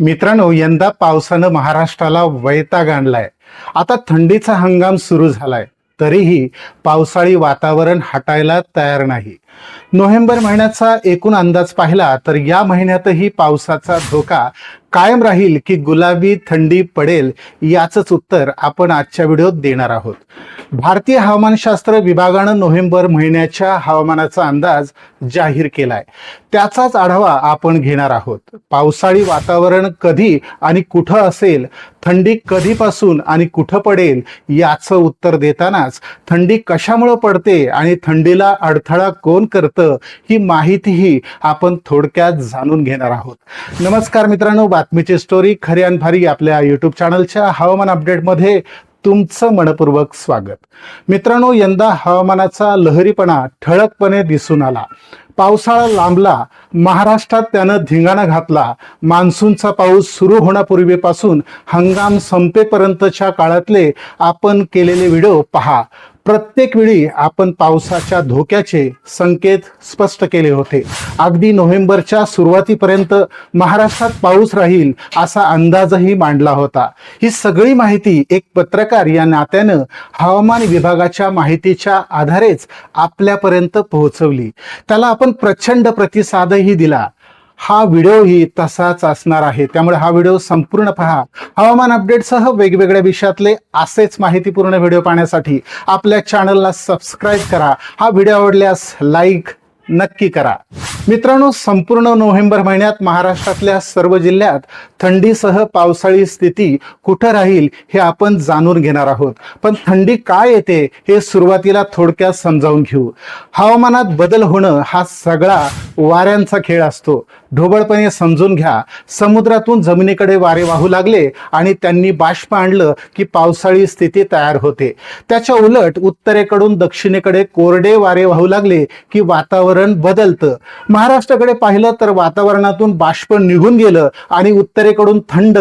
मित्रांनो यंदा पावसानं महाराष्ट्राला वैताग आणलाय. आता थंडीचा हंगाम सुरू झालाय. तरीही पावसाळी वातावरण हटायला तयार नाही. नोव्हेंबर महिन्याचा एकूण अंदाज पाहिला तर या महिन्यातही पावसाचा धोका कायम राहील की गुलाबी थंडी पडेल याचंच उत्तर आपण आजच्या व्हिडिओत देणार आहोत. भारतीय हवामानशास्त्र विभागानं नोव्हेंबर महिन्याच्या हवामानाचा अंदाज जाहीर केलाय. त्याचाच आढावा आपण घेणार आहोत. पावसाळी वातावरण कधी आणि कुठं असेल थंडी कधीपासून आणि कुठं पडेल याचं उत्तर देतानाच थंडी कशामुळं पडते आणि थंडीला अडथळा कोण करतं ही माहितीही आपण थोडक्यात जाणून घेणार आहोत. नमस्कार मित्रांनो बातमीची स्टोरी खरी आणि भारी आपल्या युट्यूब चॅनलच्या हवामान अपडेटमध्ये तुमचं मनपूर्वक स्वागत. मित्रांनो यंदा हवामानाचा लहरीपणा ठळकपणे दिसून आला. पावसाळा लांबला महाराष्ट्रात त्यानं धिंगाणा घातला. मान्सूनचा पाऊस सुरू होण्यापूर्वीपासून हंगाम संपेपर्यंतच्या काळातले आपण केलेले व्हिडिओ पहा. प्रत्येक वेळी आपण पावसाच्या धोक्याचे संकेत स्पष्ट केले होते. अगदी नोव्हेंबरच्या सुरुवातीपर्यंत महाराष्ट्रात पाऊस राहील असा अंदाजही मांडला होता. ही सगळी माहिती एक पत्रकार या नात्यानं हवामान विभागाच्या माहितीच्या आधारेच आपल्यापर्यंत पोहोचवली. त्याला आपण प्रचंड प्रतिसादही दिला. हा व्हिडिओही तसाच असणार आहे. त्यामुळे हा व्हिडिओ संपूर्ण पहा. हवामान अपडेटसह वेगवेगळ्या विषयातले असेच माहितीपूर्ण व्हिडिओ पाहण्यासाठी आपल्या चॅनलला सबस्क्राईब करा. हा व्हिडिओ आवडल्यास लाईक नक्की करा. मित्रांनो संपूर्ण नोव्हेंबर महिन्यात महाराष्ट्रातल्या सर्व जिल्ह्यात थंडीसह पावसाळी स्थिती कुठं राहील हे आपण जाणून घेणार आहोत. पण थंडी काय येते हे सुरुवातीला थोडक्यात समजावून घेऊ. हवामानात बदल होणं हा सगळा वाऱ्यांचा खेळ असतो. ढोबळपणे समजून घ्या. समुद्रातून जमिनीकडे वारे वाहू लागले आणि त्यांनी बाष्प आणलं की पावसाळी स्थिती तयार होते. त्याच्या उलट उत्तरेकडून दक्षिणेकडे कोरडे वारे वाहू लागले की वातावरण बदलतं. महाराष्ट्राकडे पाहिलं तर वातावरणातून बाष्प निघून गेलं आणि उत्तरेकडून थंड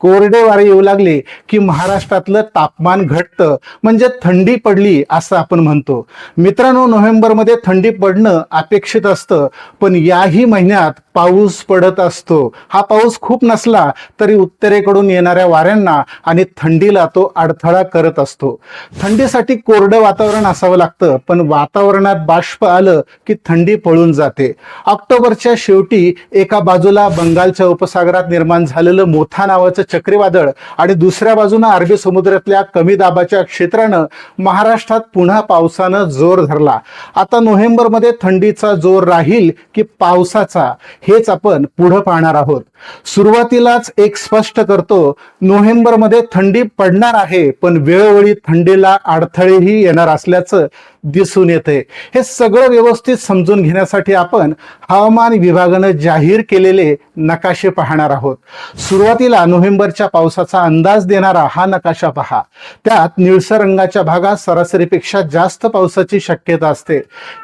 कोरडे वारे येऊ लागले की महाराष्ट्रातलं तापमान घटतं म्हणजे थंडी पडली असं आपण म्हणतो. मित्रांनो नोव्हेंबरमध्ये थंडी पडणं अपेक्षित असतं पण याही महिन्यात पाऊस पडत असतो. हा पाऊस खूप नसला तरी उत्तरेकडून येणाऱ्या वाऱ्यांना आणि थंडीला तो अडथळा करत असतो. थंडीसाठी कोरडं वातावरण असावं लागतं पण वातावरणात बाष्प आलं की थंडी पळून जाते. ऑक्टोबरच्या शेवटी एका बाजूला बंगालच्या उपसागरात निर्माण झालेलं मोथा नावाचं चक्रीवादळ आणि दुसऱ्या बाजूनं अरबी समुद्रातल्या कमी दाबाच्या क्षेत्रानं महाराष्ट्रात पुन्हा पावसानं जोर धरला. आता नोव्हेंबरमध्ये थंडीचा जोर राहील की पावसाचा हेच आपण पुढं पाहणार आहोत. सुरुवातीलाच एक स्पष्ट करतो नोव्हेंबरमध्ये थंडी पडणार आहे पण वेळोवेळी थंडीला अडथळेही येणार असल्याचं दिसून येते. हे सगळं व्यवस्थित समजून घेण्यासाठी आपण हवामान विभागानं जाहीर केलेले नकाशे पाहणार आहोत. सुरुवातीला नोव्हेंबरच्या पावसाचा अंदाज देणारा हा नकाशा पहा. त्यात निळसर रंगाच्या भागात सरासरीपेक्षा जास्त पावसाची शक्यता असते.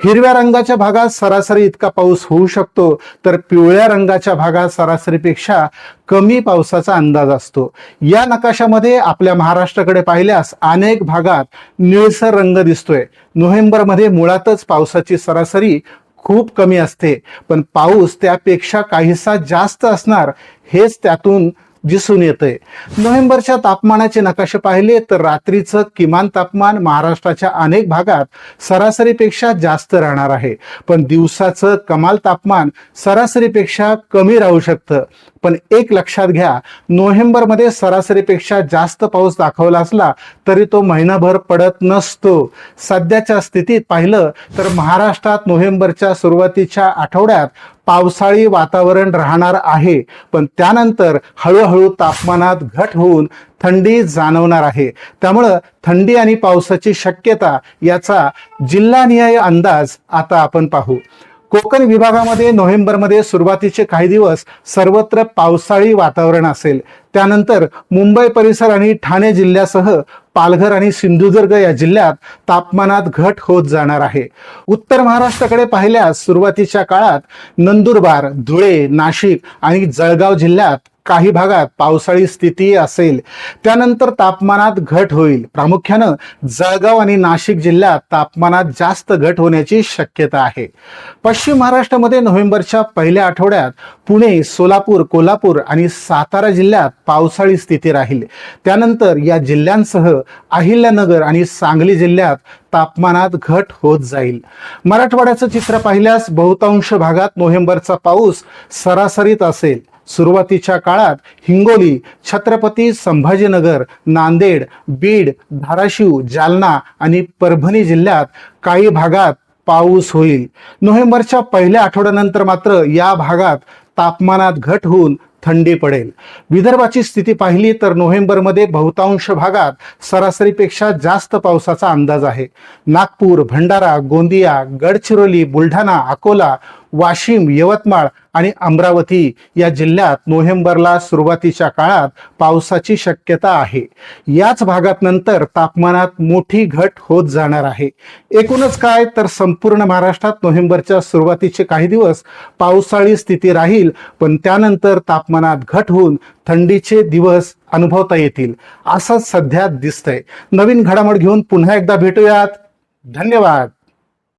हिरव्या रंगाच्या भागात सरासरी इतका पाऊस होऊ शकतो तर पिवळ्या रंगाच्या भागात सरासरीपेक्षा कमी पावसाचा अंदाज असतो. या नकाशामध्ये आपल्या महाराष्ट्राकडे पाहिल्यास अनेक भागात निळसर रंग दिसतोय. नोव्हेंबरमध्ये मुळातच पावसाची सरासरी खूप कमी असते. पण पाऊस त्यापेक्षा काहीसा जास्त असणार हेच त्यातून दिसून येतंय. नोव्हेंबरच्या तापमानाचे नकाशे पाहिले तर रात्रीचं किमान तापमान महाराष्ट्राच्या अनेक भागात सरासरीपेक्षा जास्त राहणार आहे. पण दिवसाचं कमाल तापमान सरासरीपेक्षा कमी राहू शकतं. पण एक लक्षात घ्या नोव्हेंबरमध्ये सरासरीपेक्षा जास्त पाऊस दाखवला असला तरी तो महिनाभर पडत नसतो. सध्याच्या स्थितीत पाहिलं तर महाराष्ट्रात नोव्हेंबरच्या सुरुवातीच्या आठवड्यात पावसाळी वातावरण राहणार आहे. पण त्यानंतर हळूहळू तापमानात घट होऊन थंडी जाणवणार आहे. त्यामुळं थंडी आणि पावसाची शक्यता याचा जिल्हानिहाय अंदाज आता आपण पाहू. कोकण विभागामध्ये नोव्हेंबरमध्ये सुरुवातीचे काही दिवस सर्वत्र पावसाळी वातावरण असेल. त्यानंतर मुंबई परिसर आणि ठाणे जिल्ह्यासह पालघर आणि सिंधुदुर्ग या जिल्ह्यात तापमानात घट होत जाणार आहे. उत्तर महाराष्ट्राकडे पाहिल्यास सुरुवातीच्या काळात नंदुरबार धुळे नाशिक आणि जळगाव जिल्ह्यात काही भागात पावसाळी स्थिती असेल त्यानंतर तापमानात घट होईल. प्रामुख्यानं जळगाव आणि नाशिक जिल्ह्यात तापमानात जास्त घट होण्याची शक्यता आहे. पश्चिम महाराष्ट्रामध्ये नोव्हेंबरच्या पहिल्या आठवड्यात पुणे सोलापूर कोल्हापूर आणि सातारा जिल्ह्यात पावसाळी स्थिती राहील. त्यानंतर या जिल्ह्यांसह अहिल्यानगर आणि सांगली जिल्ह्यात तापमानात घट होत जाईल. मराठवाड्याचं चित्र पाहिल्यास बहुतांश भागात नोव्हेंबरचा पाऊस सरासरीत असेल. सुरुवातीच्या काळात हिंगोली छत्रपती संभाजीनगर नांदेड बीड धाराशिव जालना आणि परभणी जिल्ह्यात काही भागात पाऊस होईल. नोव्हेंबरच्या पहिल्या आठवड्यानंतर मात्र या भागात तापमानात घट होऊन थंडी पडेल. विदर्भाची स्थिती पाहिली तर नोव्हेंबरमध्ये बहुतांश भागात सरासरीपेक्षा जास्त पावसाचा अंदाज आहे. नागपूर भंडारा गोंदिया गडचिरोली बुलढाणा अकोला वाशिम यवतमाळ आणि अमरावती या जिल्ह्यात नोव्हेंबरला सुरुवातीच्या काळात पावसाची शक्यता आहे. याच भागात नंतर तापमानात मोठी घट होत जाणार आहे. एकूणच काय तर संपूर्ण महाराष्ट्रात नोव्हेंबरच्या सुरुवातीचे काही दिवस पावसाळी स्थिती राहील पण त्यानंतर तापमानात घट होऊन थंडीचे दिवस अनुभवता येतील असं सध्या दिसतंय. नवीन घडामोड घेऊन पुन्हा एकदा भेटूयात. धन्यवाद.